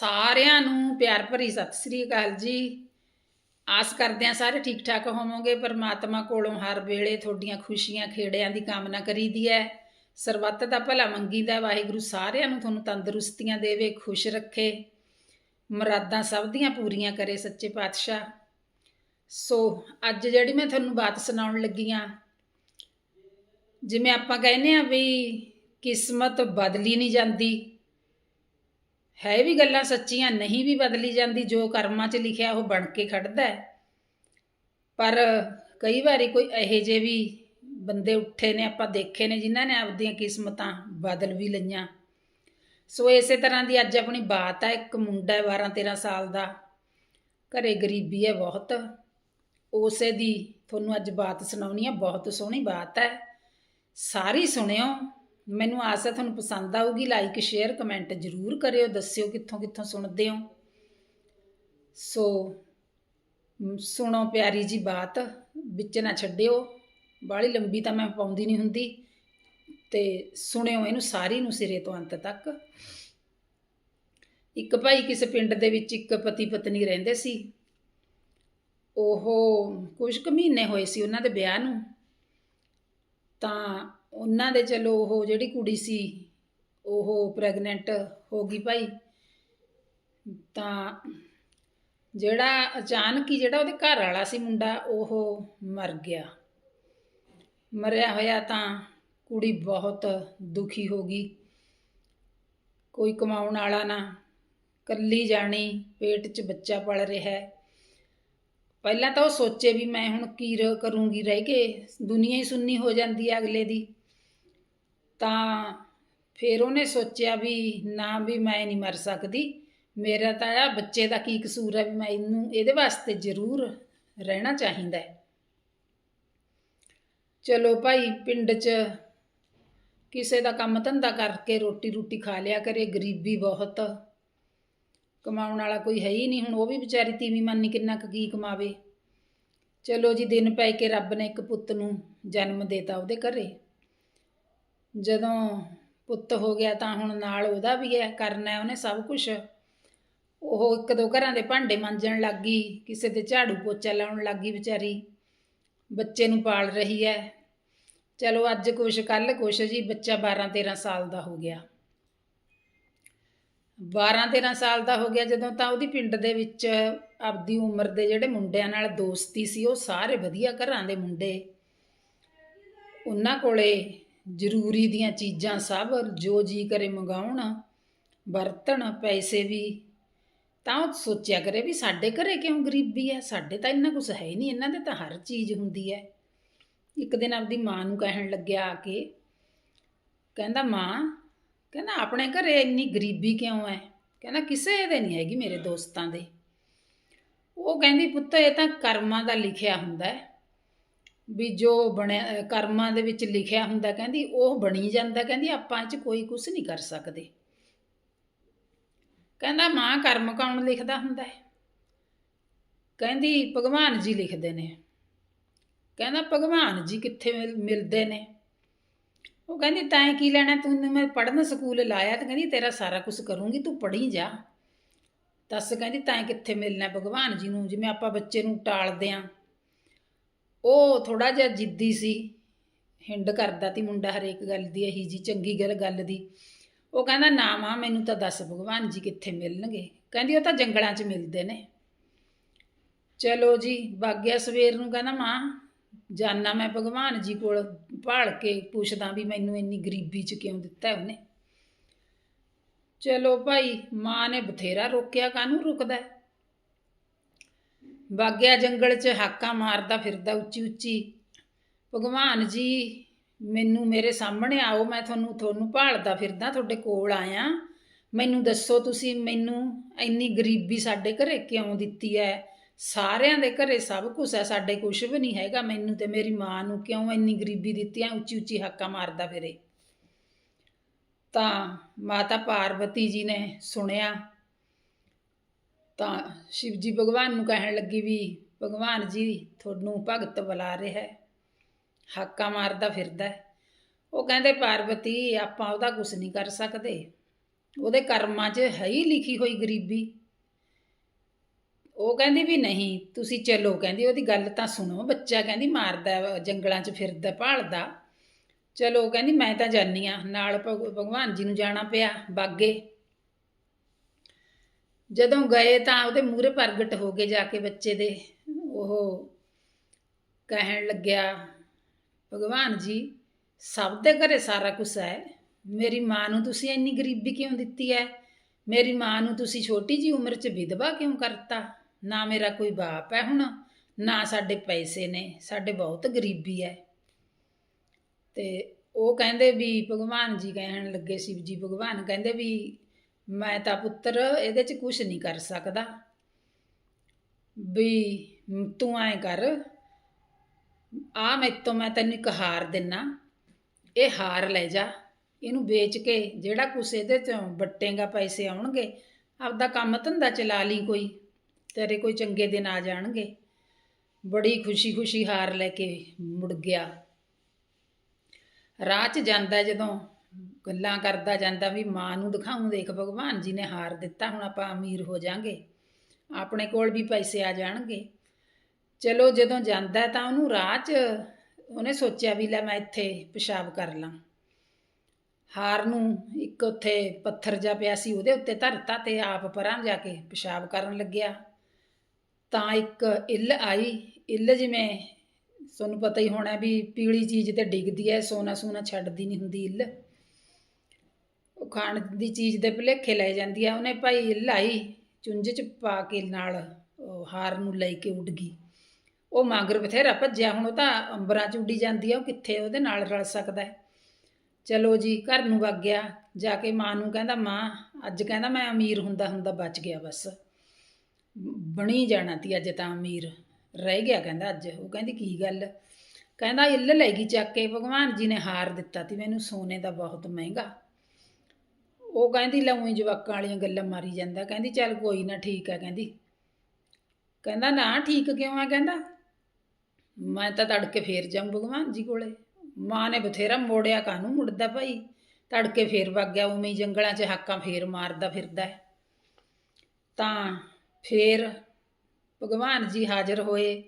ਸਾਰਿਆਂ ਨੂੰ ਪਿਆਰ ਭਰੀ ਸਤਿ ਸ੍ਰੀ ਅਕਾਲ ਜੀ। ਆਸ ਕਰਦੇ ਹਾਂ ਸਾਰੇ ਠੀਕ ਠਾਕ ਹੋਵੋਗੇ, ਪਰਮਾਤਮਾ ਕੋਲੋਂ ਹਰ ਵੇਲੇ ਤੁਹਾਡੀਆਂ ਖੁਸ਼ੀਆਂ, ਖੇੜਿਆਂ ਦੀ ਕਾਮਨਾ ਕਰੀਦੀ ਹੈ। ਸਰਬੱਤ ਦਾ ਭਲਾ ਮੰਗੀਦਾ ਹੈ। ਵਾਹਿਗੁਰੂ ਸਾਰਿਆਂ ਨੂੰ ਤੁਹਾਨੂੰ ਤੰਦਰੁਸਤੀਆਂ ਦੇਵੇ, ਖੁਸ਼ ਰੱਖੇ। ਮੁਰਾਦਾਂ ਸਭ ਦੀਆਂ ਪੂਰੀਆਂ ਕਰੇ ਸੱਚੇ ਪਾਤਸ਼ਾਹ। ਸੋ ਅੱਜ ਜਿਹੜੀ ਮੈਂ ਤੁਹਾਨੂੰ ਬਾਤ ਸੁਣਾਉਣ ਲੱਗੀ ਆ ਜਿਵੇਂ ਆਪਾਂ ਕਹਿੰਦੇ ਆ ਵੀ ਕਿਸਮਤ ਬਦਲੀ ਨਹੀਂ ਜਾਂਦੀ। ਹੈ ਵੀ ਗੱਲਾਂ ਸੱਚੀਆਂ ਨਹੀਂ ਵੀ ਬਦਲੀ ਜਾਂਦੀ, ਜੋ ਕਰਮਾਂ 'ਚ ਲਿਖਿਆ ਉਹ ਬਣ ਕੇ ਖੜਦਾ ਹੈ। ਪਰ ਕਈ ਵਾਰੀ ਕੋਈ ਇਹੋ ਜਿਹੇ ਵੀ ਬੰਦੇ ਉੱਠੇ ਨੇ, ਆਪਾਂ ਦੇਖੇ ਨੇ, ਜਿਨ੍ਹਾਂ ਨੇ ਆਪਦੀਆਂ ਕਿਸਮਤਾਂ ਬਦਲ ਵੀ ਲਈਆਂ। ਸੋ ਇਸੇ ਤਰ੍ਹਾਂ ਦੀ ਅੱਜ ਆਪਣੀ ਬਾਤ ਹੈ ਇੱਕ ਮੁੰਡਾ ਹੈ 12 13 ਸਾਲ ਦਾ, ਘਰੇ ਗਰੀਬੀ ਹੈ ਬਹੁਤ। ਉਸੇ ਦੀ ਤੁਹਾਨੂੰ ਅੱਜ ਬਾਤ ਸੁਣਾਉਣੀ ਹੈ ਬਹੁਤ ਸੋਹਣੀ ਬਾਤ ਹੈ। ਸਾਰੀ ਸੁਣਿਓ। ਮੈਨੂੰ ਆਸ ਹੈ ਤੁਹਾਨੂੰ ਪਸੰਦ ਆਊਗੀ ਲਾਈਕ ਸ਼ੇਅਰ ਕਮੈਂਟ ਜ਼ਰੂਰ ਕਰਿਓ, ਦੱਸਿਓ ਕਿੱਥੋਂ ਕਿੱਥੋਂ ਸੁਣਦੇ ਹੋ। ਸੋ ਸੁਣੋ ਪਿਆਰੀ ਜੀ ਬਾਤ, ਵਿੱਚ ਨਾ ਛੱਡਿਓ, ਬਾਹਲੀ ਲੰਬੀ ਤਾਂ ਮੈਂ ਪਾਉਂਦੀ ਨਹੀਂ ਹੁੰਦੀ, ਤੇ ਸੁਣਿਓ ਇਹਨੂੰ ਸਾਰੀ ਨੂੰ ਸਿਰੇ ਤੋਂ ਅੰਤ ਤੱਕ। ਇੱਕ ਭਾਈ ਕਿਸੇ ਪਿੰਡ ਦੇ ਵਿੱਚ ਇੱਕ ਪਤੀ ਪਤਨੀ ਰਹਿੰਦੇ ਸੀ। ਉਹ ਕੁਝ ਕੁ ਮਹੀਨੇ ਹੋਏ ਸੀ ਉਹਨਾਂ ਦੇ ਵਿਆਹ ਨੂੰ। ਤਾਂ ਉਹਨਾਂ ਦੇ ਚਲੋ ਉਹ ਜਿਹੜੀ ਕੁੜੀ ਸੀ, ਉਹ ਪ੍ਰੈਗਨੈਂਟ ਹੋ ਗਈ ਭਾਈ। ਤਾਂ ਜਿਹੜਾ ਅਚਾਨਕ ਹੀ ਜਿਹੜਾ ਉਹਦੇ ਘਰ ਵਾਲਾ ਸੀ ਮੁੰਡਾ, ਉਹ ਮਰ ਗਿਆ। ਮਰਿਆ ਹੋਇਆ ਤਾਂ ਕੁੜੀ ਬਹੁਤ ਦੁਖੀ ਹੋ ਗਈ। ਕੋਈ ਕਮਾਉਣ ਵਾਲਾ ਨਾ, ਕੱਲੀ ਜਾਣੀ, ਪੇਟ 'ਚ ਬੱਚਾ ਪਲ ਰਿਹਾ। ਹੈ ਪਹਿਲਾਂ ਤਾਂ ਉਹ ਸੋਚੇ ਵੀ ਮੈਂ ਹੁਣ ਕੀ ਕਰੂੰਗੀ, ਰਹਿ ਕੇ। ਦੁਨੀਆ ਹੀ ਸੁੰਨੀ ਹੋ ਜਾਂਦੀ ਹੈ ਅਗਲੇ ਦੀ। ਤਾਂ ਫਿਰ ਉਹਨੇ ਸੋਚਿਆ ਵੀ ਨਾ ਵੀ ਮੈਂ ਨਹੀਂ ਮਰ ਸਕਦੀ। ਮੇਰਾ ਤਾਂ ਆ ਬੱਚੇ ਦਾ ਕੀ ਕਸੂਰ ਹੈ ਵੀ ਮੈਂ ਇਹਨੂੰ, ਇਹਦੇ ਵਾਸਤੇ ਜ਼ਰੂਰ ਰਹਿਣਾ ਚਾਹੀਦਾ ਹੈ। ਚਲੋ ਭਾਈ, ਪਿੰਡ 'ਚ ਕਿਸੇ ਦਾ ਕੰਮ ਧੰਦਾ ਕਰਕੇ ਰੋਟੀ ਰੂਟੀ ਖਾ ਲਿਆ ਕਰੇ, ਗਰੀਬੀ ਬਹੁਤ। ਕਮਾਉਣ ਵਾਲਾ ਕੋਈ ਹੈ ਹੀ ਨਹੀਂ, ਹੁਣ ਉਹ ਵੀ ਵਿਚਾਰੀ ਤੀਵੀਂ ਮੰਨੀ ਕਿੰਨਾ ਕੁ ਕੀ ਕਮਾਵੇ। ਚਲੋ ਜੀ, ਦਿਨ ਪੈ ਕੇ ਰੱਬ ਨੇ ਇੱਕ ਪੁੱਤ ਨੂੰ ਜਨਮ ਦੇਤਾ ਉਹਦੇ ਘਰੇ। ਜਦੋਂ ਪੁੱਤ ਹੋ ਗਿਆ ਤਾਂ ਹੁਣ ਨਾਲ ਉਹਦਾ ਵੀ ਹੈ, ਕਰਨਾ ਹੈ ਉਹਨੇ ਸਭ ਕੁਝ ਉਹ ਇੱਕ ਦੋ ਘਰਾਂ ਦੇ ਭਾਂਡੇ ਮਾਂਜਣ ਲੱਗ ਗਈ, ਕਿਸੇ ਦੇ ਝਾੜੂ ਪੋਚਾ ਲਾਉਣ ਲੱਗ ਗਈ ਵਿਚਾਰੀ। ਬੱਚੇ ਨੂੰ ਪਾਲ ਰਹੀ ਹੈ। ਚਲੋ ਅੱਜ ਕੁਛ, ਕੱਲ ਕੁਛ ਜੀ, ਬੱਚਾ 12 13 ਸਾਲ ਦਾ ਹੋ ਗਿਆ। 12 13 ਸਾਲ ਦਾ ਹੋ ਗਿਆ, ਜਦੋਂ ਤਾਂ ਉਹਦੀ ਪਿੰਡ ਦੇ ਵਿੱਚ ਆਪਦੀ ਉਮਰ ਦੇ ਜਿਹੜੇ ਮੁੰਡਿਆਂ ਨਾਲ ਦੋਸਤੀ ਸੀ, ਉਹ ਸਾਰੇ ਵਧੀਆ ਘਰਾਂ ਦੇ ਮੁੰਡੇ। ਉਹਨਾਂ ਕੋਲੇ ਜ਼ਰੂਰੀ ਦੀਆਂ ਚੀਜ਼ਾਂ ਸਭ, ਜੋ ਜੀ ਕਰੇ ਮੰਗਾਉਣ ਬਰਤਨ ਪੈਸੇ ਵੀ। ਤਾਂ ਉਹ ਸੋਚਿਆ ਕਰੇ ਵੀ ਸਾਡੇ ਘਰੇ ਕਿਉਂ ਗਰੀਬੀ ਹੈ? ਸਾਡੇ ਤਾਂ ਇੰਨਾ ਕੁਝ ਹੈ ਹੀ ਨਹੀਂ, ਇਹਨਾਂ ਦੇ ਤਾਂ ਹਰ ਚੀਜ਼ ਹੁੰਦੀ ਹੈ। ਇੱਕ ਦਿਨ ਆਪਦੀ ਮਾਂ ਨੂੰ ਕਹਿਣ ਲੱਗਿਆ ਆ ਕੇ, ਕਹਿੰਦਾ, ਮਾਂ, ਕਹਿੰਦਾ, ਆਪਣੇ ਘਰੇ ਇੰਨੀ ਗਰੀਬੀ ਕਿਉਂ ਹੈ? ਕਹਿੰਦਾ, ਕਿਸੇ ਦੇ ਨਹੀਂ ਹੈਗੀ ਮੇਰੇ ਦੋਸਤਾਂ ਦੇ। ਉਹ ਕਹਿੰਦੀ, ਪੁੱਤ, ਇਹ ਤਾਂ ਕਰਮਾਂ ਦਾ ਲਿਖਿਆ ਹੁੰਦਾ ਹੈ। ਵੀ ਜੋ ਬਣਿਆ ਕਰਮਾਂ ਦੇ ਵਿੱਚ ਲਿਖਿਆ ਹੁੰਦਾ ਕਹਿੰਦੀ, ਉਹ ਬਣੀ ਜਾਂਦਾ, ਕਹਿੰਦੀ ਆਪਾਂ 'ਚ ਕੋਈ ਕੁਝ ਨਹੀਂ ਕਰ ਸਕਦੇ। ਕਹਿੰਦਾ ਮਾਂ ਕਰਮ ਕੌਣ ਲਿਖਦਾ ਹੁੰਦਾ ਹੈ? ਕਹਿੰਦੀ ਭਗਵਾਨ ਜੀ ਲਿਖਦੇ ਨੇ। ਕਹਿੰਦਾ ਭਗਵਾਨ ਜੀ ਕਿੱਥੇ ਮਿਲ- ਮਿਲਦੇ ਨੇ? ਉਹ ਕਹਿੰਦੀ, ਤੈਂ ਕੀ ਲੈਣਾ? ਤੂੰ ਮੈਂ ਪੜਨ ਸਕੂਲ ਲਾਇਆ ਤੇ ਕਹਿੰਦੀ, ਤੇਰਾ ਸਾਰਾ ਕੁਝ ਕਰੂੰਗੀ, ਤੂੰ ਪੜ੍ਹੀ ਜਾ। ਦੱਸ ਕਹਿੰਦੀ, ਤੈਂ ਕਿੱਥੇ ਮਿਲਣਾ ਭਗਵਾਨ ਜੀ ਨੂੰ? ਜਿਵੇਂ ਆਪਾਂ ਬੱਚੇ ਨੂੰ ਟਾਲਦੇ ਆਂ ਉਹ ਥੋੜਾ ਜਿਹਾ ਜਿੱਦੀ ਸੀ, ਹਿੰਡ ਕਰਦਾ ਤੀ ਮੁੰਡਾ ਹਰੇਕ ਗੱਲ ਦੀ, ਇਹੀ ਜੀ ਚੰਗੀ ਗੱਲ ਗੱਲ ਦੀ। ਉਹ ਕਹਿੰਦਾ, ਨਾ ਮਾਂ, ਮੈਨੂੰ ਤਾਂ ਦੱਸ ਭਗਵਾਨ ਜੀ ਕਿੱਥੇ ਮਿਲਣਗੇ? ਕਹਿੰਦੀ, ਉਹ ਤਾਂ ਜੰਗਲਾਂ 'ਚ ਮਿਲਦੇ ਨੇ। ਚਲੋ ਜੀ ਬਾਗਿਆ ਸਵੇਰ ਨੂੰ, ਕਹਿੰਦਾ, ਮਾਂ, ਜਾਨਾ ਮੈਂ ਭਗਵਾਨ ਜੀ ਕੋਲ, ਭਾਲ ਕੇ ਪੁੱਛਦਾ ਵੀ ਮੈਨੂੰ ਇੰਨੀ ਗਰੀਬੀ 'ਚ ਕਿਉਂ ਦਿੱਤਾ ਉਹਨੇ? ਚਲੋ ਭਾਈ, ਮਾਂ ਨੇ ਬਥੇਰਾ ਰੋਕਿਆ, ਕਾਹਨੂੰ ਰੁਕਦਾ ਬਾਗਿਆ ਜੰਗਲ 'ਚ ਹਾਕਾਂ ਮਾਰਦਾ ਫਿਰਦਾ ਉੱਚੀ ਉੱਚੀ। ਭਗਵਾਨ ਜੀ, ਮੈਨੂੰ ਮੇਰੇ ਸਾਹਮਣੇ ਆਓ, ਮੈਂ ਤੁਹਾਨੂੰ ਤੁਹਾਨੂੰ ਭਾਲਦਾ ਫਿਰਦਾ, ਤੁਹਾਡੇ ਕੋਲ ਆਇਆ। ਮੈਨੂੰ ਦੱਸੋ ਤੁਸੀਂ ਮੈਨੂੰ ਇੰਨੀ ਗਰੀਬੀ ਸਾਡੇ ਘਰੇ ਕਿਉਂ ਦਿੱਤੀ ਹੈ ਸਾਰਿਆਂ ਦੇ ਘਰੇ ਸਭ ਕੁਝ ਹੈ ਸਾਡੇ ਕੁਝ ਵੀ ਨਹੀਂ ਹੈਗਾ। ਮੈਨੂੰ ਤੇ ਮੇਰੀ ਮਾਂ ਨੂੰ ਕਿਉਂ ਇੰਨੀ ਗਰੀਬੀ ਦਿੱਤੀ ਹੈ ਉੱਚੀ ਉੱਚੀ ਹਾਕਾਂ ਮਾਰਦਾ ਫਿਰੇ। ਤਾਂ ਮਾਤਾ ਪਾਰਵਤੀ ਜੀ ਨੇ ਸੁਣਿਆ ਤਾਂ ਸ਼ਿਵ ਜੀ ਭਗਵਾਨ ਨੂੰ ਕਹਿਣ ਲੱਗੀ ਵੀ ਭਗਵਾਨ ਜੀ, ਤੁਹਾਨੂੰ ਭਗਤ ਬੁਲਾ ਰਿਹਾ ਹੈ। ਹਾਕਾਂ ਮਾਰਦਾ ਫਿਰਦਾ ਉਹ ਕਹਿੰਦੇ ਪਾਰਵਤੀ ਆਪਾਂ ਉਹਦਾ ਕੁਝ ਨਹੀਂ ਕਰ ਸਕਦੇ। ਉਹਦੇ ਕਰਮਾਂ 'ਚ ਹੈ ਹੀ ਲਿਖੀ ਹੋਈ ਗਰੀਬੀ। ਉਹ ਕਹਿੰਦੀ ਵੀ ਨਹੀਂ, ਤੁਸੀਂ ਚਲੋ। ਕਹਿੰਦੀ, ਉਹਦੀ ਗੱਲ ਤਾਂ ਸੁਣੋ। ਬੱਚਾ ਕਹਿੰਦੀ, ਮਾਰਦਾ ਜੰਗਲਾਂ 'ਚ ਫਿਰਦਾ, ਭਾਲਦਾ। ਚਲੋ ਕਹਿੰਦੀ, ਮੈਂ ਤਾਂ ਜਾਨੀ ਆ ਨਾਲ ਭਗ- ਭਗਵਾਨ ਜੀ ਨੂੰ ਜਾਣਾ ਪਿਆ, ਬਾਗੇ। ਜਦੋਂ ਗਏ ਤਾਂ ਉਹਦੇ ਮੂਹਰੇ ਪ੍ਰਗਟ ਹੋ ਕੇ ਜਾ ਕੇ ਬੱਚੇ ਦੇ ਉਹ ਕਹਿਣ ਲੱਗਿਆ, ਭਗਵਾਨ ਜੀ, ਸਭ ਦੇ ਘਰੇ ਸਾਰਾ ਕੁਝ ਹੈ। ਮੇਰੀ ਮਾਂ ਨੂੰ ਤੁਸੀਂ ਇੰਨੀ ਗਰੀਬੀ ਕਿਉਂ ਦਿੱਤੀ ਹੈ? ਮੇਰੀ ਮਾਂ ਨੂੰ ਤੁਸੀਂ ਛੋਟੀ ਜੀ ਉਮਰ 'ਚ ਵਿਧਵਾ ਕਿਉਂ ਕਰਤਾ? ਨਾ ਮੇਰਾ ਕੋਈ ਬਾਪ ਹੈ ਹੁਣ, ਨਾ ਸਾਡੇ ਪੈਸੇ ਨੇ, ਸਾਡੇ ਬਹੁਤ ਗਰੀਬੀ ਹੈ। ਤੇ ਉਹ ਕਹਿੰਦੇ ਵੀ ਭਗਵਾਨ ਜੀ ਕਹਿਣ ਲੱਗੇ ਸ਼ਿਵ ਜੀ, ਭਗਵਾਨ ਕਹਿੰਦੇ ਵੀ ਮੈਂ ਤਾਂ ਪੁੱਤਰ ਇਹਦੇ 'ਚ ਕੁਝ ਨਹੀਂ ਕਰ ਸਕਦਾ। ਵੀ ਤੂੰ ਐਂ ਕਰ, ਆ ਮੈਂ ਤੋਂ ਮੈਂ ਤੈਨੂੰ ਇੱਕ ਹਾਰ ਦਿੰਨਾ। ਇਹ ਹਾਰ ਲੈ ਜਾ, ਇਹਨੂੰ ਵੇਚ ਕੇ ਜਿਹੜਾ ਕੁਛ ਇਹਦੇ ਚੋਂ ਵੱਟੇਗਾ ਪੈਸੇ ਆਉਣਗੇ, ਆਪਦਾ ਕੰਮ ਧੰਦਾ ਚਲਾ ਲਈ ਕੋਈ, ਤੇਰੇ ਕੋਈ ਚੰਗੇ ਦਿਨ ਆ ਜਾਣਗੇ। ਬੜੀ ਖੁਸ਼ੀ-ਖੁਸ਼ੀ ਹਾਰ ਲੈ ਕੇ ਮੁੜ ਗਿਆ। ਰਾਹ 'ਚ ਜਾਂਦਾ ਜਦੋਂ ਗੱਲਾਂ ਕਰਦਾ ਜਾਂਦਾ ਵੀ ਮਾਂ ਨੂੰ ਦਿਖਾਉਂ, ਦੇਖ ਭਗਵਾਨ ਜੀ ਨੇ ਹਾਰ ਦਿੱਤਾ, ਹੁਣ ਆਪਾਂ ਅਮੀਰ ਹੋ ਜਾਾਂਗੇ। ਆਪਣੇ ਕੋਲ ਵੀ ਪੈਸੇ ਆ ਜਾਣਗੇ। ਚਲੋ ਜਦੋਂ ਜਾਂਦਾ ਤਾਂ ਉਹਨੂੰ ਰਾਹ 'ਚ ਉਹਨੇ ਸੋਚਿਆ ਵੀ ਲੈ ਮੈਂ ਇੱਥੇ ਪਿਸ਼ਾਬ ਕਰ ਲਾਂ। ਹਾਰ ਨੂੰ ਇੱਕ ਉੱਥੇ ਪੱਥਰ ਜਾ ਪਿਆ ਸੀ, ਉਹਦੇ ਉੱਤੇ ਧਰਤਾ ਤੇ ਆਪ ਪਰਾਂ ਜਾ ਕੇ ਪਿਸ਼ਾਬ ਕਰਨ ਲੱਗਿਆ। ਤਾਂ ਇੱਕ ਇੱਲ ਆਈ, ਇੱਲ ਜਿਵੇਂ ਤੁਹਾਨੂੰ ਪਤਾ ਹੀ ਹੋਣਾ ਵੀ ਪੀਲੀ ਚੀਜ਼ ਤੇ ਡਿੱਗਦੀ ਹੈ ਸੋਨਾ ਸੋਨਾ ਛੱਡਦੀ ਨਹੀਂ ਹੁੰਦੀ ਇੱਲ। ਖਾਣ ਦੀ ਚੀਜ਼ ਦੇ ਭੁਲੇਖੇ ਲੈ ਜਾਂਦੀ ਆ। ਉਹਨੇ ਭਾਈ ਲਾਈ ਚੁੰਝ ਚ ਪਾ ਕੇ ਨਾਲ ਉਹ ਹਾਰ ਨੂੰ ਲੈ ਕੇ ਉੱਡ ਗਈ। ਉਹ ਮਗਰ ਬਥੇਰਾ ਭੱਜਿਆ। ਹੁਣ ਉਹ ਤਾਂ ਅੰਬਰਾਂ ਚ ਉੱਡੀ ਜਾਂਦੀ ਆ। ਉਹ ਕਿੱਥੇ ਉਹਦੇ ਨਾਲ ਰਲ ਸਕਦਾ ਹੈ। ਚਲੋ ਜੀ, ਘਰ ਨੂੰ ਵਗ ਗਿਆ। ਜਾ ਕੇ ਮਾਂ ਨੂੰ ਕਹਿੰਦਾ, ਮਾਂ, ਅੱਜ ਕਹਿੰਦਾ ਮੈਂ ਅਮੀਰ ਹੁੰਦਾ ਹੁੰਦਾ ਬਚ ਗਿਆ ਬਸ। ਬਣੀ ਜਾਣਾ ਤੀ ਅੱਜ ਤਾਂ ਅਮੀਰ। ਰਹਿ ਗਿਆ ਕਹਿੰਦਾ ਅੱਜ। ਉਹ ਕਹਿੰਦੀ, ਕੀ ਗੱਲ? ਕਹਿੰਦਾ, ਇੱਲ ਲੈ ਗਈ ਚੱਕ ਕੇ। ਭਗਵਾਨ ਜੀ ਨੇ ਹਾਰ ਦਿੱਤਾ ਤੀ। ਮੈਨੂੰ ਸੋਨੇ ਦਾ ਬਹੁਤ ਮਹਿੰਗਾ ਉਹ ਕਹਿੰਦੀ ਲਊਂ ਜਵਾਕਾਂ ਵਾਲੀਆਂ ਗੱਲਾਂ ਮਾਰੀ ਜਾਂਦਾ। ਕਹਿੰਦੀ ਚੱਲ ਕੋਈ ਨਾ ਠੀਕ ਹੈ ਕਹਿੰਦੀ। ਕਹਿੰਦਾ ਨਾ ਠੀਕ ਕਿਉਂ ਆ ਕਹਿੰਦਾ? ਮੈਂ ਤਾਂ ਤੜਕੇ ਫੇਰ ਜਾਊਂ ਭਗਵਾਨ ਜੀ ਕੋਲੇ। ਮਾਂ ਨੇ ਬਥੇਰਾ ਮੋੜਿਆ ਕਾਨੂੰ ਮੁੜਦਾ ਭਾਈ? ਤੜਕੇ ਫੇਰ ਵਗ ਗਿਆ, ਉਵੇਂ ਜੰਗਲਾਂ 'ਚ ਹਾਕਾਂ ਫੇਰ ਮਾਰਦਾ ਫਿਰਦਾ ਹੈ। ਤਾਂ ਫੇਰ ਭਗਵਾਨ ਜੀ ਹਾਜ਼ਰ ਹੋਏ,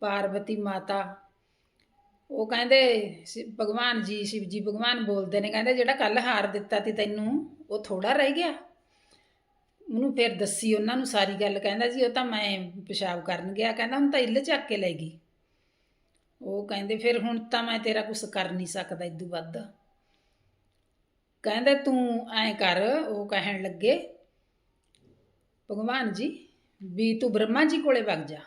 ਪਾਰਵਤੀ ਮਾਤਾ ਉਹ ਕਹਿੰਦੇ ਸ਼ਿਵ- ਭਗਵਾਨ ਜੀ ਸ਼ਿਵ ਜੀ ਭਗਵਾਨ ਬੋਲਦੇ ਨੇ, ਕਹਿੰਦੇ ਜਿਹੜਾ ਕੱਲ ਹਾਰ ਦਿੱਤਾ ਤੀ ਤੈਨੂੰ, ਉਹ ਥੋੜਾ ਰਹਿ ਗਿਆ। ਉਹਨੂੰ ਫਿਰ ਦੱਸੀ ਉਹਨਾਂ ਨੂੰ ਸਾਰੀ ਗੱਲ, ਕਹਿੰਦਾ ਜੀ ਉਹ ਤਾਂ ਮੈਂ ਪਿਸ਼ਾਬ ਕਰਨ ਗਿਆ, ਕਹਿੰਦਾ ਹੁਣ ਤਾਂ ਇੱਲ ਚੱਕ ਕੇ ਲੈ ਗਈ। ਉਹ ਕਹਿੰਦੇ ਫਿਰ ਹੁਣ ਤਾਂ ਮੈਂ ਤੇਰਾ ਕੁਝ ਕਰ ਨਹੀਂ ਸਕਦਾ ਇਦੋਂ ਵੱਧ। ਕਹਿੰਦੇ ਤੂੰ ਐਂ ਕਰ, ਉਹ ਕਹਿਣ ਲੱਗੇ, ਭਗਵਾਨ ਜੀ, ਵੀ ਤੂੰ ਬ੍ਰਹਮਾ ਜੀ ਕੋਲੇ ਵਗ ਜਾ।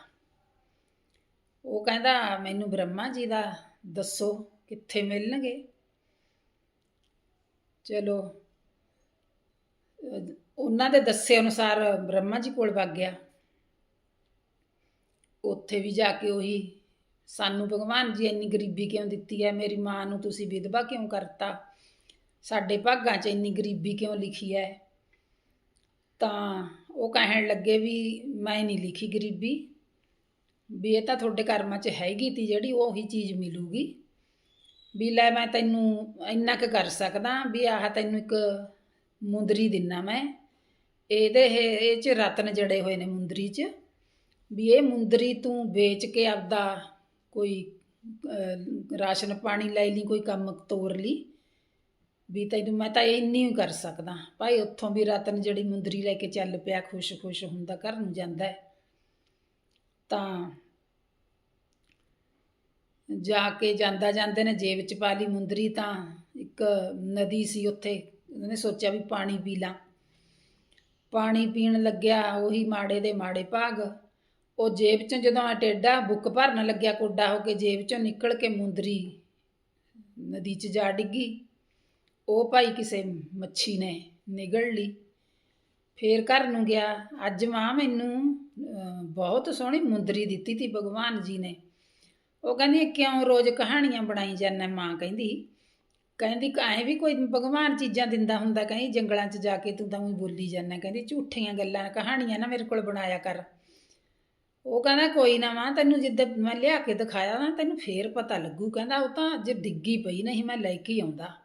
ਉਹ ਕਹਿੰਦਾ ਮੈਨੂੰ ਬ੍ਰਹਮਾ ਜੀ ਦਾ ਦੱਸੋ ਕਿੱਥੇ ਮਿਲਣਗੇ? ਚਲੋ ਉਹਨਾਂ ਦੇ ਦੱਸੇ ਅਨੁਸਾਰ ਬ੍ਰਹਮਾ ਜੀ ਕੋਲ ਵਗ ਗਿਆ। ਉੱਥੇ ਵੀ ਜਾ ਕੇ ਉਹੀ, ਸਾਨੂੰ ਭਗਵਾਨ ਜੀ ਇੰਨੀ ਗਰੀਬੀ ਕਿਉਂ ਦਿੱਤੀ ਹੈ? ਮੇਰੀ ਮਾਂ ਨੂੰ ਤੁਸੀਂ ਵਿਧਵਾ ਕਿਉਂ ਕਰਤਾ? ਸਾਡੇ ਭਾਗਾਂ 'ਚ ਇੰਨੀ ਗਰੀਬੀ ਕਿਉਂ ਲਿਖੀ ਹੈ? ਤਾਂ ਉਹ ਕਹਿਣ ਲੱਗੇ ਵੀ, ਮੈਂ ਨਹੀਂ ਲਿਖੀ ਗਰੀਬੀ। ਵੀ ਇਹ ਤਾਂ ਤੁਹਾਡੇ ਕਰਮਾਂ 'ਚ ਹੈਗੀ ਤੀ ਜਿਹੜੀ ਉਹੀ ਚੀਜ਼ ਮਿਲੂਗੀ। ਵੀ ਲੈ ਮੈਂ ਤੈਨੂੰ ਇੰਨਾ ਕੁ ਕਰ ਸਕਦਾ ਵੀ ਆਹ ਤੈਨੂੰ ਇੱਕ ਮੁੰਦਰੀ ਦਿੰਨਾ ਮੈਂ। ਇਹਦੇ ਇਹ ਇਹ 'ਚ ਰਤਨ ਜੜੇ ਹੋਏ ਨੇ ਮੁੰਦਰੀ 'ਚ। ਵੀ ਇਹ ਮੁੰਦਰੀ ਤੂੰ ਵੇਚ ਕੇ ਆਪਦਾ ਕੋਈ ਰਾਸ਼ਨ ਪਾਣੀ ਲੈ ਲਈ, ਕੋਈ ਕੰਮ ਤੋਰ ਲਈ। ਵੀ ਤੈਨੂੰ ਮੈਂ ਤਾਂ ਇੰਨੀ ਹੀ ਕਰ ਸਕਦਾ। ਭਾਈ ਉੱਥੋਂ ਵੀ ਰਤਨ ਜਿਹੜੀ ਮੁੰਦਰੀ ਲੈ ਕੇ ਚੱਲ ਪਿਆ, ਖੁਸ਼-ਖੁਸ਼ ਹੁੰਦਾ, ਘਰ ਨੂੰ ਜਾਂਦਾ ਤਾਂ ਜਾ ਕੇ ਜਾਂਦਾ ਜਾਂਦੇ ਨੇ ਜੇਬ ਚ ਪਾ ਲਈ ਮੁੰਦਰੀ ਤਾਂ ਇੱਕ ਨਦੀ ਸੀ ਉੱਥੇ, ਉਹਨੇ ਸੋਚਿਆ ਵੀ ਪਾਣੀ ਪੀ ਲਾਂ। ਪਾਣੀ ਪੀਣ ਲੱਗਿਆ ਉਹੀ ਮਾੜੇ ਦੇ ਮਾੜੇ ਭਾਗ। ਉਹ ਜੇਬ ਚੋਂ ਜਦੋਂ ਆ ਟੇਡਾ ਬੁੱਕ ਭਰਨ ਲੱਗਿਆ ਕੋਡਾ ਹੋ ਕੇ, ਜੇਬ ਚੋਂ ਨਿਕਲ ਕੇ ਮੁੰਦਰੀ ਨਦੀ ਚ ਜਾ ਡਿੱਗੀ। ਉਹ ਭਾਈ ਕਿਸੇ ਮੱਛੀ ਨੇ ਨਿਗਲ ਲਈ। ਫੇਰ ਘਰ ਨੂੰ ਗਿਆ। ਅੱਜ ਮਾਂ ਮੈਨੂੰ ਬਹੁਤ ਸੋਹਣੀ ਮੁੰਦਰੀ ਦਿੱਤੀ ਸੀ ਭਗਵਾਨ ਜੀ ਨੇ। ਉਹ ਕਹਿੰਦੀ ਕਿਉਂ ਰੋਜ਼ ਕਹਾਣੀਆਂ ਬਣਾਈ ਜਾਂਦਾ ਮਾਂ ਕਹਿੰਦੀ ਕਹਿੰਦੀ ਐਂ ਵੀ ਕੋਈ ਭਗਵਾਨ ਚੀਜ਼ਾਂ ਦਿੰਦਾ ਹੁੰਦਾ, ਕਹਿੰਦੀ ਜੰਗਲਾਂ 'ਚ ਜਾ ਕੇ ਤੂੰ ਤਾਂ ਉਹੀ ਬੋਲੀ ਜਾਂਦਾ, ਕਹਿੰਦੀ ਝੂਠੀਆਂ ਗੱਲਾਂ, ਕਹਾਣੀਆਂ ਨਾ ਮੇਰੇ ਕੋਲ ਬਣਾਇਆ ਕਰ। ਉਹ ਕਹਿੰਦਾ ਕੋਈ ਨਾ ਮਾਂ, ਤੈਨੂੰ ਜਿੱਦਾਂ ਮੈਂ ਲਿਆ ਕੇ ਦਿਖਾਇਆ ਨਾ, ਤੈਨੂੰ ਫੇਰ ਪਤਾ ਲੱਗੂ, ਕਹਿੰਦਾ ਉਹ ਤਾਂ ਜੇ ਡਿੱਗੀ ਪਈ ਨਹੀਂ, ਮੈਂ ਲੈ ਕੇ ਹੀ ਆਉਂਦਾ।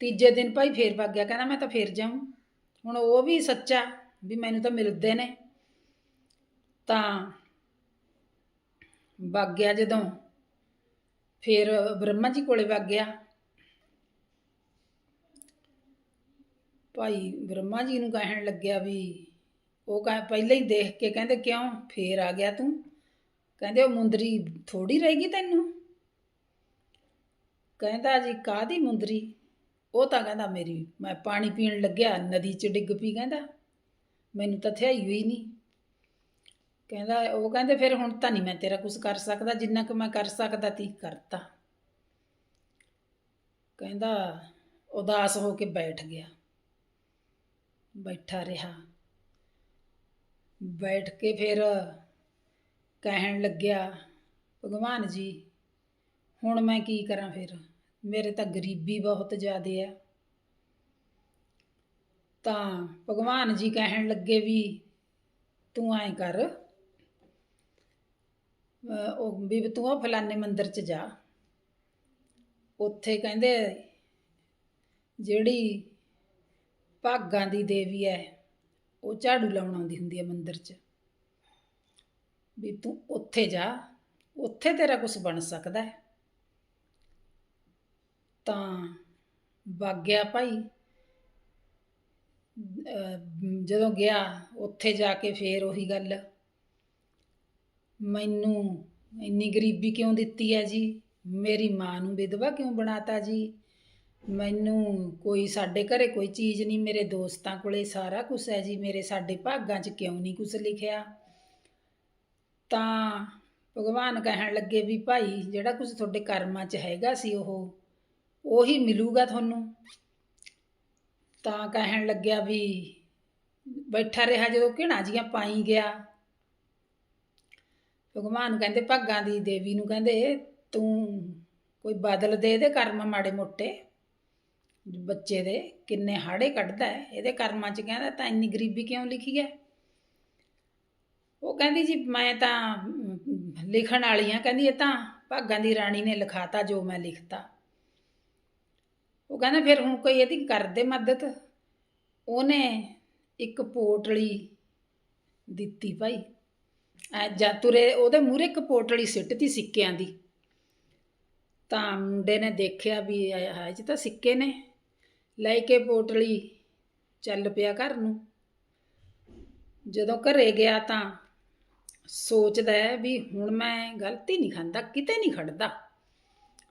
ਤੀਜੇ ਦਿਨ ਭਾਈ ਫੇਰ ਵਗ ਗਿਆ, ਕਹਿੰਦਾ ਮੈਂ ਤਾਂ ਫੇਰ ਜਾਊਂ। ਹੁਣ ਉਹ ਵੀ ਸੱਚਾ, ਵੀ ਮੈਨੂੰ ਤਾਂ ਮਿਲਦੇ ਨੇ। ਤਾਂ ਵਗ ਗਿਆ ਜਦੋਂ। ਫਿਰ ਬ੍ਰਹਮਾ ਜੀ ਕੋਲੇ ਵਗ ਗਿਆ। ਭਾਈ ਬ੍ਰਹਮਾ ਜੀ ਨੂੰ ਕਹਿਣ ਲੱਗਿਆ ਵੀ, ਉਹ ਕਹ ਪਹਿਲਾਂ ਹੀ ਦੇਖ ਕੇ ਕਹਿੰਦੇ, ਕਿਉਂ? ਫੇਰ ਆ ਗਿਆ ਤੂੰ? ਕਹਿੰਦੇ, ਉਹ ਮੁੰਦਰੀ ਥੋੜੀ ਰਹੇਗੀ ਤੈਨੂੰ? ਕਹਿੰਦਾ ਜੀ ਕਾਦੀ ਮੁੰਦਰੀ? ਉਹ ਤਾਂ ਕਹਿੰਦਾ, ਮੇਰੀ, ਮੈਂ ਪਾਣੀ ਪੀਣ ਲੱਗਿਆ, ਨਦੀ 'ਚ ਡਿੱਗ ਪਈ, ਕਹਿੰਦਾ। ਮੈਨੂੰ ਤਾਂ ਥਿਆਈ ਹੋਈ ਨਹੀਂ ਕਹਿੰਦਾ, ਉਹ ਕਹਿੰਦੇ, ਫਿਰ ਹੁਣ ਤਾਂ ਨਹੀਂ ਮੈਂ ਤੇਰਾ ਕੁਝ ਕਰ ਸਕਦਾ, ਜਿੰਨਾ ਕੁ ਮੈਂ ਕਰ ਸਕਦਾ ਤੀ, ਕਰਤਾ। ਕਹਿੰਦਾ, ਉਦਾਸ ਹੋ ਕੇ ਬੈਠ ਗਿਆ। ਬੈਠਾ ਰਿਹਾ। ਬੈਠ ਕੇ ਫਿਰ ਕਹਿਣ ਲੱਗਿਆ, ਭਗਵਾਨ ਜੀ, ਹੁਣ ਮੈਂ ਕੀ ਕਰਾਂ ਫਿਰ? ਮੇਰੇ ਤਾਂ ਗਰੀਬੀ ਬਹੁਤ ਜ਼ਿਆਦੇ ਆ। ਤਾਂ ਭਗਵਾਨ ਜੀ ਕਹਿਣ ਲੱਗੇ ਵੀ, ਤੂੰ ਐਂ ਕਰ ਉਹ ਵੀ ਤੂੰ ਉਹ ਫਲਾਣੇ ਮੰਦਿਰ 'ਚ ਜਾ। ਉੱਥੇ ਕਹਿੰਦੇ ਜਿਹੜੀ ਭਾਗਾਂ ਦੀ ਦੇਵੀ ਹੈ ਉਹ ਝਾੜੂ ਲਾਉਣ ਆਉਂਦੀ ਹੁੰਦੀ ਹੈ ਮੰਦਿਰ 'ਚ। ਵੀ ਤੂੰ ਉੱਥੇ ਜਾ, ਉੱਥੇ ਤੇਰਾ ਕੁਝ ਬਣ ਸਕਦਾ ਹੈ ਤਾਂ ਵਗ ਭਾਈ ਜਦੋਂ ਗਿਆ, ਉੱਥੇ ਜਾ ਕੇ ਫੇਰ ਉਹੀ ਗੱਲ ਮੈਨੂੰ ਇੰਨੀ ਗਰੀਬੀ ਕਿਉਂ ਦਿੱਤੀ ਹੈ ਜੀ? ਮੇਰੀ ਮਾਂ ਨੂੰ ਵਿਧਵਾ ਕਿਉਂ ਬਣਾਤਾ ਜੀ? ਮੈਨੂੰ ਕੋਈ ਸਾਡੇ ਘਰੇ ਕੋਈ ਚੀਜ਼ ਨਹੀਂ, ਮੇਰੇ ਦੋਸਤਾਂ ਕੋਲੇ ਸਾਰਾ ਕੁਝ ਹੈ ਜੀ, ਮੇਰੇ ਸਾਡੇ ਭਾਗਾਂ 'ਚ ਕਿਉਂ ਨਹੀਂ ਕੁਝ ਲਿਖਿਆ? ਤਾਂ ਭਗਵਾਨ ਕਹਿਣ ਲੱਗੇ ਵੀ ਭਾਈ, ਜਿਹੜਾ ਕੁਝ ਤੁਹਾਡੇ ਕਰਮਾਂ 'ਚ ਹੈਗਾ ਸੀ ਉਹ, ਉਹੀ ਮਿਲੂਗਾ ਤੁਹਾਨੂੰ। ਤਾਂ ਕਹਿਣ ਲੱਗਿਆ ਵੀ ਬੈਠਾ ਰਿਹਾ ਜਦੋਂ ਘਿਣਾ ਜੀਆਂ ਪਾਈ ਗਿਆ। ਭਗਵਾਨ ਕਹਿੰਦੇ, ਭਾਗਾਂ ਦੀ ਦੇਵੀ ਨੂੰ ਕਹਿੰਦੇ, ਤੂੰ ਕੋਈ ਬਦਲ ਦੇ ਇਹਦੇ ਕਰਮ ਮਾੜੇ ਮੋਟੇ। ਬੱਚੇ ਦੇ ਕਿੰਨੇ ਹਾੜੇ ਕੱਢਦਾ ਹੈ, ਇਹਦੇ ਕਰਮਾਂ 'ਚ ਕਹਿੰਦਾ, ਤਾਂ ਇੰਨੀ ਗਰੀਬੀ ਕਿਉਂ ਲਿਖੀ ਹੈ? ਉਹ ਕਹਿੰਦੀ ਜੀ, ਮੈਂ ਤਾਂ ਲਿਖਣ ਵਾਲੀ ਆ ਕਹਿੰਦੀ, ਇਹ ਤਾਂ ਭਾਗਾਂ ਦੀ ਰਾਣੀ ਨੇ ਲਿਖਾਤਾ ਜੋ ਮੈਂ ਲਿਖਤਾ। ਉਹ ਕਹਿੰਦਾ, ਫਿਰ ਹੁਣ ਕੋਈ ਇਹਦੀ ਕਰ ਦੇ ਮਦਦ? ਉਹਨੇ ਇੱਕ ਪੋਟਲੀ ਦਿੱਤੀ ਭਾਈ। ਐ ਜਾਤੁਰੇ, ਉਹਦੇ ਮੂਹਰੇ ਇੱਕ ਪੋਟਲੀ ਸਿੱਟਤੀ ਸਿੱਕਿਆਂ ਦੀ। ਤਾਂ ਮੁੰਡੇ ਨੇ ਦੇਖਿਆ ਵੀ ਇਹ ਚ ਤਾਂ ਸਿੱਕੇ ਨੇ। ਲੈ ਕੇ ਪੋਟਲੀ ਚੱਲ ਪਿਆ ਘਰ ਨੂੰ। ਜਦੋਂ ਘਰੇ ਗਿਆ ਤਾਂ ਸੋਚਦਾ ਹੈ ਵੀ ਹੁਣ ਮੈਂ ਗਲਤੀ ਨਹੀਂ ਖਾਂਦਾ, ਕਿਤੇ ਨਹੀਂ ਖੜਦਾ।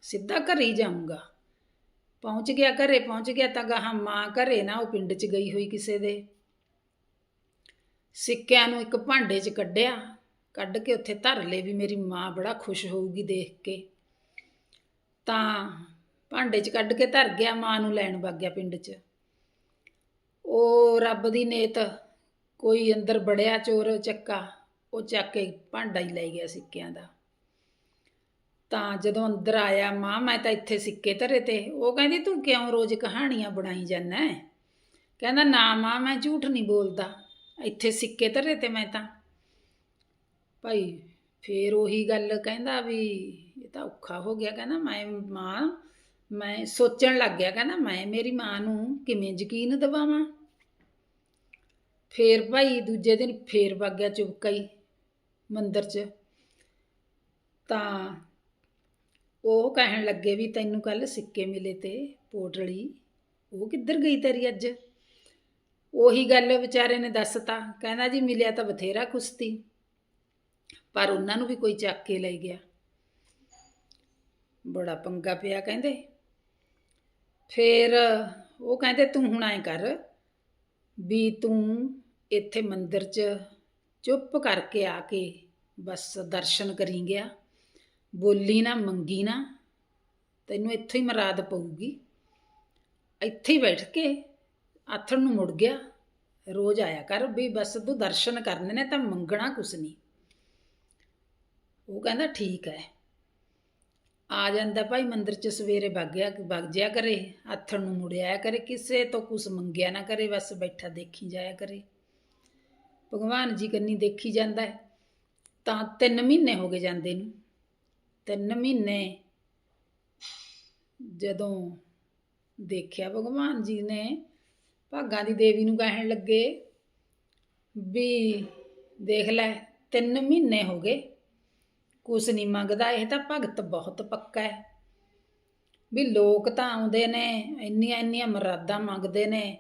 ਸਿੱਧਾ ਘਰੇ ਹੀ ਜਾਊਂਗਾ। ਪਹੁੰਚ ਗਿਆ ਘਰੇ, ਪਹੁੰਚ ਗਿਆ ਤਾਂ ਗਾਹਾਂ ਮਾਂ ਘਰੇ ਨਾ, ਉਹ ਪਿੰਡ 'ਚ ਗਈ ਹੋਈ ਕਿਸੇ ਦੇ। ਸਿੱਕਿਆਂ ਨੂੰ ਇੱਕ ਭਾਂਡੇ 'ਚ ਕੱਢਿਆ। ਕੱਢ ਕੇ ਉੱਥੇ ਧਰ ਲਏ ਵੀ ਮੇਰੀ ਮਾਂ ਬੜਾ ਖੁਸ਼ ਹੋਊਗੀ ਦੇਖ ਕੇ। ਤਾਂ ਭਾਂਡੇ 'ਚ ਕੱਢ ਕੇ ਧਰ ਗਿਆ ਮਾਂ ਨੂੰ ਲੈਣ ਵਗ ਗਿਆ ਪਿੰਡ 'ਚ। ਉਹ ਰੱਬ ਦੀ ਨੇਤ ਕੋਈ ਅੰਦਰ ਬੜਿਆ ਚੋਰ ਚੱਕਾ, ਉਹ ਚੱਕ ਕੇ ਭਾਂਡਾ ਹੀ ਲੈ ਗਿਆ ਸਿੱਕਿਆਂ ਦਾ। ਤਾਂ ਜਦੋਂ ਅੰਦਰ ਆਇਆ ਮਾਂ, ਮੈਂ ਤਾਂ ਇੱਥੇ ਸਿੱਕੇ ਧਰੇ ਤੇ, ਉਹ ਕਹਿੰਦੀ, ਤੂੰ ਕਿਉਂ ਰੋਜ਼ ਕਹਾਣੀਆਂ ਬਣਾਈ ਜਾਂਦਾ ਹੈ? ਕਹਿੰਦਾ, ਨਾ ਮਾਂ, ਮੈਂ ਝੂਠ ਨਹੀਂ ਬੋਲਦਾ। ਇੱਥੇ ਸਿੱਕੇ ਧਰੇ ਤੇ ਮੈਂ ਤਾਂ ਭਾਈ ਫੇਰ ਉਹੀ ਗੱਲ ਕਹਿੰਦਾ ਵੀ ਇਹ ਤਾਂ ਔਖਾ ਹੋ ਗਿਆ, ਕਹਿੰਦਾ ਮੈਂ ਮਾਂ, ਮੈਂ ਸੋਚਣ ਲੱਗ ਗਿਆ, ਕਹਿੰਦਾ ਮੈਂ ਮੇਰੀ ਮਾਂ ਨੂੰ ਕਿਵੇਂ ਯਕੀਨ ਦਿਵਾਵਾਂ? ਫੇਰ ਭਾਈ ਦੂਜੇ ਦਿਨ ਫੇਰ ਵਗ ਗਿਆ ਚੁਪਕਾ ਹੀ ਮੰਦਿਰ 'ਚ। ਤਾਂ ਉਹ ਕਹਿਣ ਲੱਗੇ ਵੀ ਤੈਨੂੰ ਕੱਲ ਸਿੱਕੇ ਮਿਲੇ ਤੇ ਪੋਟਲੀ, ਉਹ ਕਿੱਧਰ ਗਈ ਤੇਰੀ ਅੱਜ? ਉਹੀ ਗੱਲ ਵਿਚਾਰੇ ਨੇ ਦੱਸਤਾ, ਕਹਿੰਦਾ ਜੀ ਮਿਲਿਆ ਤਾਂ ਬਥੇਰਾ ਕੁਸ਼ਤੀ। ਪਰ ਉਹਨਾਂ ਨੂੰ ਵੀ ਕੋਈ ਚੱਕ ਕੇ ਲੈ ਗਿਆ। ਬੜਾ ਪੰਗਾ ਪਿਆ ਕਹਿੰਦੇ। ਫੇਰ ਉਹ ਕਹਿੰਦੇ, ਤੂੰ ਹੁਣ ਐ ਕਰ ਵੀ ਤੂੰ ਇੱਥੇ ਮੰਦਿਰ 'ਚ ਚੁੱਪ ਕਰਕੇ ਆ ਕੇ ਬਸ ਦਰਸ਼ਨ ਕਰੀ ਗਿਆ। ਬੋਲੀ ਨਾ, ਮੰਗੀ ਨਾ, ਤੈਨੂੰ ਇੱਥੇ ਹੀ ਮਰਾਦ ਪਊਗੀ। ਇੱਥੇ ਹੀ ਬੈਠ ਕੇ ਆਥਣ ਨੂੰ ਮੁੜ ਗਿਆ। ਰੋਜ਼ ਆਇਆ ਕਰ ਵੀ ਬਸ ਤੂੰ ਦਰਸ਼ਨ ਕਰਨੇ ਨੇ ਤਾਂ ਮੰਗਣਾ ਕੁਛ ਨਹੀਂ ਉਹ ਕਹਿੰਦਾ ਠੀਕ ਹੈ। ਆ ਜਾਂਦਾ ਭਾਈ ਮੰਦਿਰ ਚ ਸਵੇਰੇ ਵਗਿਆ ਵਗ ਜਿਆ ਕਰੇ, ਆਥਣ ਨੂੰ ਮੁੜਿਆ ਕਰੇ, ਕਿਸੇ ਤੋਂ ਕੁਛ ਮੰਗਿਆ ਨਾ ਕਰੇ, ਬਸ ਬੈਠਾ ਦੇਖੀ ਜਾਇਆ ਕਰੇ। ਭਗਵਾਨ ਜੀ ਕੰਨੀ ਦੇਖੀ ਜਾਂਦਾ ਹੈ, ਤਾਂ 3 ਮਹੀਨੇ ਹੋ ਗਏ ਜਾਂਦੇ ਨੂੰ। ਤਿੰਨ ਮਹੀਨੇ ਜਦੋਂ ਦੇਖਿਆ ਭਗਵਾਨ ਜੀ ਨੇ, ਭਾਗਾਂ ਦੀ ਦੇਵੀ ਨੂੰ ਕਹਿਣ ਲੱਗੇ ਵੀ ਦੇਖ ਲੈ, ਤਿੰਨ ਮਹੀਨੇ ਹੋ ਗਏ। ਕੁਛ ਨਹੀਂ ਮੰਗਦਾ, ਇਹ ਤਾਂ ਭਗਤ ਬਹੁਤ ਪੱਕਾ ਹੈ। ਵੀ ਲੋਕ ਤਾਂ ਆਉਂਦੇ ਨੇ, ਇੰਨੀਆਂ ਇੰਨੀਆਂ ਮਰਾਦਾਂ ਮੰਗਦੇ ਨੇ,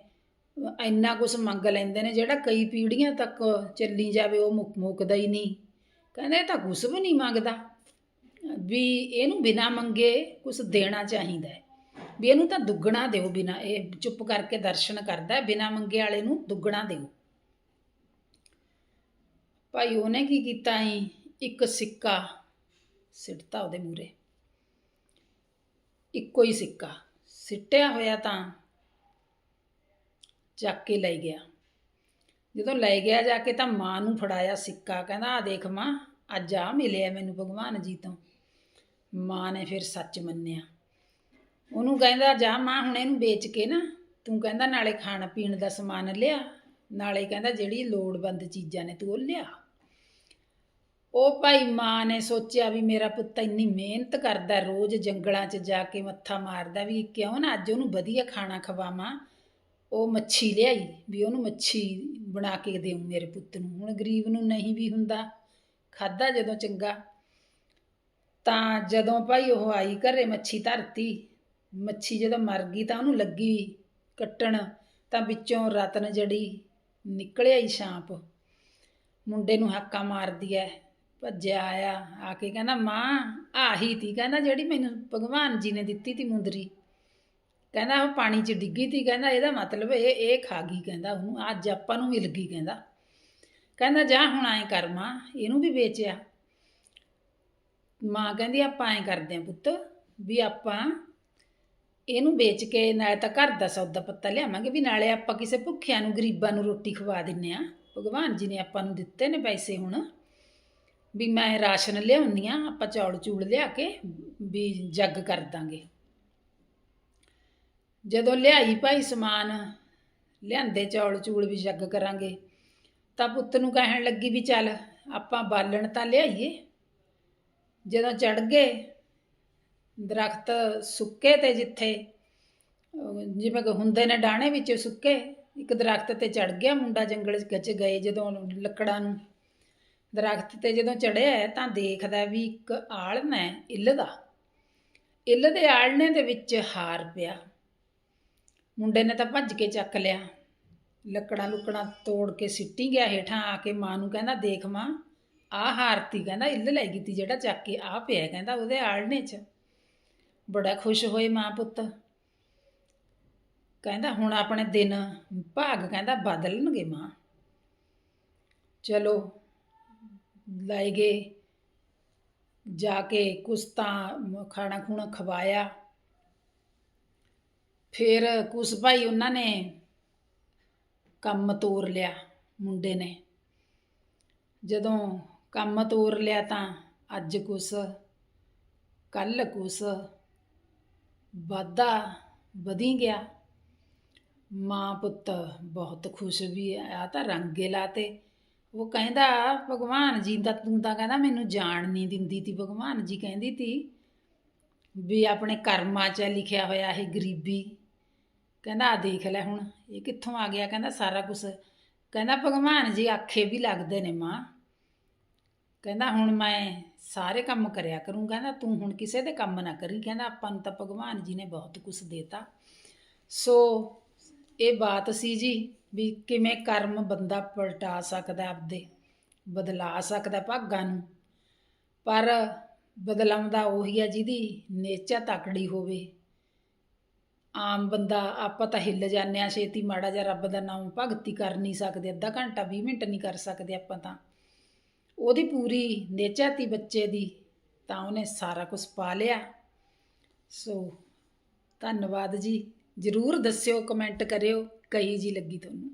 ਇੰਨਾ ਕੁਛ ਮੰਗ ਲੈਂਦੇ ਨੇ, ਜਿਹੜਾ ਕਈ ਪੀੜ੍ਹੀਆਂ ਤੱਕ ਚੱਲੀ ਜਾਵੇ, ਉਹ ਮੁੱਕ ਮੁੱਕਦਾ ਹੀ ਨਹੀਂ। ਕਹਿੰਦੇ ਇਹ ਤਾਂ ਕੁਛ ਵੀ ਨਹੀਂ ਮੰਗਦਾ। ਵੀ ਇਹਨੂੰ ਬਿਨਾ ਮੰਗੇ ਕੁਛ ਦੇਣਾ ਚਾਹੀਦਾ ਹੈ। ਵੀ ਇਹਨੂੰ ਤਾਂ ਦੁੱਗਣਾ ਦਿਓ ਬਿਨਾ, ਇਹ ਚੁੱਪ ਕਰਕੇ ਦਰਸ਼ਨ ਕਰਦਾ ਹੈ, ਬਿਨਾ ਮੰਗੇ ਵਾਲੇ ਨੂੰ ਦੁੱਗਣਾ ਦਿਓ। ਭਾਈ ਉਹਨੇ ਕੀ ਕੀਤਾ ਈ? ਇੱਕ ਸਿੱਕਾ ਸਿੱਟਤਾ ਉਹਦੇ ਮੂਰੇ ਇੱਕੋ ਹੀ ਸਿੱਕਾ। ਸਿੱਟਿਆ ਹੋਇਆ ਤਾਂ ਚੱਕ ਕੇ ਲੈ ਗਿਆ। ਜਦੋਂ ਲੈ ਗਿਆ ਜਾ ਕੇ ਤਾਂ ਮਾਂ ਨੂੰ ਫੜਾਇਆ ਸਿੱਕਾ, ਕਹਿੰਦਾ ਆ ਦੇਖ ਮਾਂ, ਅੱਜ ਆ ਮਿਲਿਆ ਮੈਨੂੰ ਭਗਵਾਨ ਜੀ ਤੋਂ। ਮਾਂ ਨੇ ਫਿਰ ਸੱਚ ਮੰਨਿਆ। ਉਹਨੂੰ ਕਹਿੰਦਾ, ਜਾ ਮਾਂ, ਹੁਣ ਇਹਨੂੰ ਵੇਚ ਕੇ ਨਾ, ਤੂੰ ਕਹਿੰਦਾ, ਨਾਲੇ ਖਾਣ ਪੀਣ ਦਾ ਸਮਾਨ ਲਿਆ, ਨਾਲੇ ਕਹਿੰਦਾ, ਜਿਹੜੀ ਲੋੜਵੰਦ ਚੀਜ਼ਾਂ ਨੇ ਤੂੰ ਉਹ ਲਿਆ। ਉਹ ਭਾਈ ਮਾਂ ਨੇ ਸੋਚਿਆ ਵੀ ਮੇਰਾ ਪੁੱਤ ਇੰਨੀ ਮਿਹਨਤ ਕਰਦਾ, ਰੋਜ਼ ਜੰਗਲਾਂ 'ਚ ਜਾ ਕੇ ਮੱਥਾ ਮਾਰਦਾ ਵੀ ਕਿਉਂ ਨਾ ਅੱਜ ਉਹਨੂੰ ਵਧੀਆ ਖਾਣਾ ਖਵਾਵਾਂ। ਉਹ ਮੱਛੀ ਲਿਆਈ ਵੀ ਉਹਨੂੰ ਮੱਛੀ ਬਣਾ ਕੇ ਦੇਉ ਮੇਰੇ ਪੁੱਤ ਨੂੰ। ਹੁਣ ਗਰੀਬ ਨੂੰ ਨਹੀਂ ਵੀ ਹੁੰਦਾ ਖਾਦਾ ਜਦੋਂ ਚੰਗਾ। ਤਾਂ ਜਦੋਂ ਭਾਈ ਉਹ ਆਈ ਘਰੇ ਮੱਛੀ ਧਰਤੀ, ਮੱਛੀ ਜਦੋਂ ਮਰ ਗਈ ਤਾਂ ਉਹਨੂੰ ਲੱਗੀ ਕੱਟਣ, ਤਾਂ ਵਿੱਚੋਂ ਰਤਨ ਜੜੀ ਨਿਕਲਿਆ ਹੀ ਸਾਂਪ ਮੁੰਡੇ ਨੂੰ ਹਾਕਾ ਮਾਰਦੀ ਐ ਭੱਜਿਆ ਆਇਆ, ਆ ਕੇ ਕਹਿੰਦਾ, ਮਾਂ, ਆਹੀ ਤੀ। ਕਹਿੰਦਾ, ਜਿਹੜੀ ਮੈਨੂੰ ਭਗਵਾਨ ਜੀ ਨੇ ਦਿੱਤੀ ਤੀ ਮੁੰਦਰੀ। ਕਹਿੰਦਾ, ਉਹ ਪਾਣੀ 'ਚ ਡਿੱਗੀ ਤੀ। ਕਹਿੰਦਾ, ਇਹਦਾ ਮਤਲਬ ਇਹ ਇਹ ਖਾ ਗਈ। ਕਹਿੰਦਾ, ਉਹਨੂੰ ਅੱਜ ਆਪਾਂ ਨੂੰ ਮਿਲ ਗਈ। ਕਹਿੰਦਾ। ਕਹਿੰਦਾ, ਜਾ ਹੁਣ ਐਂ ਕਰ ਮਾਂ, ਇਹਨੂੰ ਵੀ ਵੇਚਿਆ। ਮਾਂ ਕਹਿੰਦੀ, ਆਪਾਂ ਐਂ ਕਰਦੇ ਆਂ ਪੁੱਤ ਵੀ ਆਪਾਂ ਇਹਨੂੰ ਵੇਚ ਕੇ ਨਾਲੇ ਤਾਂ ਘਰ ਦਾ ਸੌਦਾ ਪੱਤਾ ਲਿਆਵਾਂਗੇ ਵੀ ਨਾਲੇ ਆਪਾਂ ਕਿਸੇ ਭੁੱਖਿਆਂ ਨੂੰ, ਗਰੀਬਾਂ ਨੂੰ ਰੋਟੀ ਖਵਾ ਦਿੰਨੇ ਆ। ਭਗਵਾਨ ਜੀ ਨੇ ਆਪਾਂ ਨੂੰ ਦਿੱਤੇ ਨੇ ਪੈਸੇ ਹੁਣ। ਵੀ ਮੈਂ ਰਾਸ਼ਨ ਲਿਆਉਣੀ ਆ ਆਪਾਂ ਚੌਲ ਚੂਲ ਲਿਆ ਕੇ ਵੀ ਜੱਗ ਕਰ ਦਾਂਗੇ। ਜਦੋਂ ਲਿਆਈ ਭਾਈ ਸਮਾਨ, ਲਿਆਂਦੇ ਚੌਲ ਚੂਲ ਵੀ ਜੱਗ ਕਰਾਂਗੇ, ਤਾਂ ਪੁੱਤ ਨੂੰ ਕਹਿਣ ਲੱਗੀ ਵੀ ਚੱਲ ਆਪਾਂ ਬਾਲਣ ਤਾਂ ਲਿਆਈਏ। ਜਦੋਂ ਚੜ ਗਏ, ਦਰਖਤ ਸੁੱਕੇ ਤੇ ਜਿੱਥੇ ਜਿਵੇਂ ਹੁੰਦੇ ਨੇ ਡਾਣੇ ਵਿੱਚ ਸੁੱਕੇ, ਇੱਕ ਦਰਖਤ ਤੇ ਚੜ ਗਿਆ ਮੁੰਡਾ ਜੰਗਲ ਵਿੱਚ ਗਏ ਜਦੋਂ ਲੱਕੜਾਂ ਨੂੰ। ਦਰਖਤ ਤੇ ਜਦੋਂ ਚੜਿਆ ਤਾਂ ਦੇਖਦਾ ਵੀ ਇੱਕ ਆਲ੍ਹਣਾ ਹੈ ਇੱਲ ਦਾ। ਇੱਲ ਦੇ ਆਲ੍ਹਣੇ ਦੇ ਵਿੱਚ ਹਾਰ ਪਿਆ। ਮੁੰਡੇ ਨੇ ਤਾਂ ਭੱਜ ਕੇ ਚੱਕ ਲਿਆ। ਲੱਕੜਾਂ ਲੁੱਕੜਾਂ ਤੋੜ ਕੇ ਸਿੱਟੀ ਗਿਆ ਹੇਠਾਂ ਆ ਕੇ ਮਾਂ ਨੂੰ ਕਹਿੰਦਾ, ਦੇਖ ਮਾਂ ਆ ਹਾਰਤੀ ਕਹਿੰਦਾ ਇੱਲ ਲੈ ਗਈ ਤੀ ਜਿਹੜਾ ਚੱਕ ਕੇ ਆ ਪਿਆ ਕਹਿੰਦਾ ਉਹਦੇ ਆਲ੍ਹਣੇ 'ਚ। ਬੜਾ ਖੁਸ਼ ਹੋਏ ਮਾਂ ਪੁੱਤ। ਕਹਿੰਦਾ, ਹੁਣ ਆਪਣੇ ਦਿਨ ਭਾਗ, ਕਹਿੰਦਾ, ਬਦਲਣਗੇ ਮਾਂ। ਚਲੋ ਲੈ ਗਏ, ਜਾ ਕੇ ਕੁਛ ਤਾਂ ਖਾਣਾ ਖੂਣਾ ਖਵਾਇਆ। ਫਿਰ ਕੁਛ ਭਾਈ ਉਹਨਾਂ ਨੇ ਕੰਮ ਤੋਰ ਲਿਆ ਮੁੰਡੇ ਨੇ। ਜਦੋਂ ਕੰਮ ਤੋਰ ਲਿਆ ਤਾਂ ਅੱਜ ਕੁਛ, ਕੱਲ ਕੁਛ ਵਾਧਾ ਵਧੀ ਗਿਆ। ਮਾਂ ਪੁੱਤ ਬਹੁਤ ਖੁਸ਼ ਵੀ ਆ ਤਾਂ ਰੰਗੇ ਲਾਤੇ ਉਹ ਕਹਿੰਦਾ, ਭਗਵਾਨ ਜੀ ਦਾ, ਤੂੰ ਤਾਂ ਕਹਿੰਦਾ ਮੈਨੂੰ ਜਾਣ ਨਹੀਂ ਦਿੰਦੀ ਤੀ। ਭਗਵਾਨ ਜੀ ਕਹਿੰਦੀ ਤੀ ਵੀ ਆਪਣੇ ਕਰਮਾਂ 'ਚ ਲਿਖਿਆ ਹੋਇਆ ਇਹ ਗਰੀਬੀ। ਕਹਿੰਦਾ ਆ ਦੇਖ ਲੈ ਹੁਣ, ਇਹ ਕਿੱਥੋਂ ਆ ਗਿਆ? ਕਹਿੰਦਾ, ਸਾਰਾ ਕੁਝ ਕਹਿੰਦਾ, ਭਗਵਾਨ ਜੀ, ਆਖੇ ਵੀ ਲੱਗਦੇ ਨੇ ਮਾਂ। ਕਹਿੰਦਾ, ਹੁਣ ਮੈਂ ਸਾਰੇ ਕੰਮ ਕਰਿਆ ਕਰੂੰ। ਕਹਿੰਦਾ, ਤੂੰ ਹੁਣ ਕਿਸੇ ਦੇ ਕੰਮ ਨਾ ਕਰੀ। ਕਹਿੰਦਾ, ਆਪਾਂ ਨੂੰ ਤਾਂ ਭਗਵਾਨ ਜੀ ਨੇ ਬਹੁਤ ਕੁਝ ਦੇਤਾ। ਸੋ ਇਹ ਬਾਤ ਸੀ ਜੀ ਵੀ ਕਿਵੇਂ ਕਰਮ ਬੰਦਾ ਪਲਟਾ ਸਕਦਾ ਆਪਦੇ, ਬਦਲਾ ਸਕਦਾ ਭਾਗਾਂ ਨੂੰ। ਪਰ ਬਦਲਾਉਂਦਾ ਉਹੀ ਆ ਜਿਹਦੀ ਨੇਚਾ ਤਕੜੀ ਹੋਵੇ। ਆਮ ਬੰਦਾ, ਆਪਾਂ ਤਾਂ ਹਿੱਲ ਜਾਂਦੇ ਆ ਛੇਤੀ ਮਾੜਾ ਜਿਹਾ ਰੱਬ ਦਾ ਨਾਮ ਭਗਤੀ ਕਰ ਨਹੀਂ ਸਕਦੇ, ਅੱਧਾ ਘੰਟਾ 20 ਮਿੰਟ ਨਹੀਂ ਕਰ ਸਕਦੇ ਆਪਾਂ ਤਾਂ। ਉਹਦੀ ਪੂਰੀ ਨੇਚਾ ਤੀ ਬੱਚੇ ਦੀ, ਤਾਂ ਉਹਨੇ ਸਾਰਾ ਕੁਝ ਪਾ ਲਿਆ। ਸੋ ਧੰਨਵਾਦ ਜੀ। ਜਰੂਰ ਦੱਸਿਓ ਕਮੈਂਟ ਕਰਿਓ ਕਹੀ ਜੀ ਲੱਗੀ ਤੁਹਾਨੂੰ।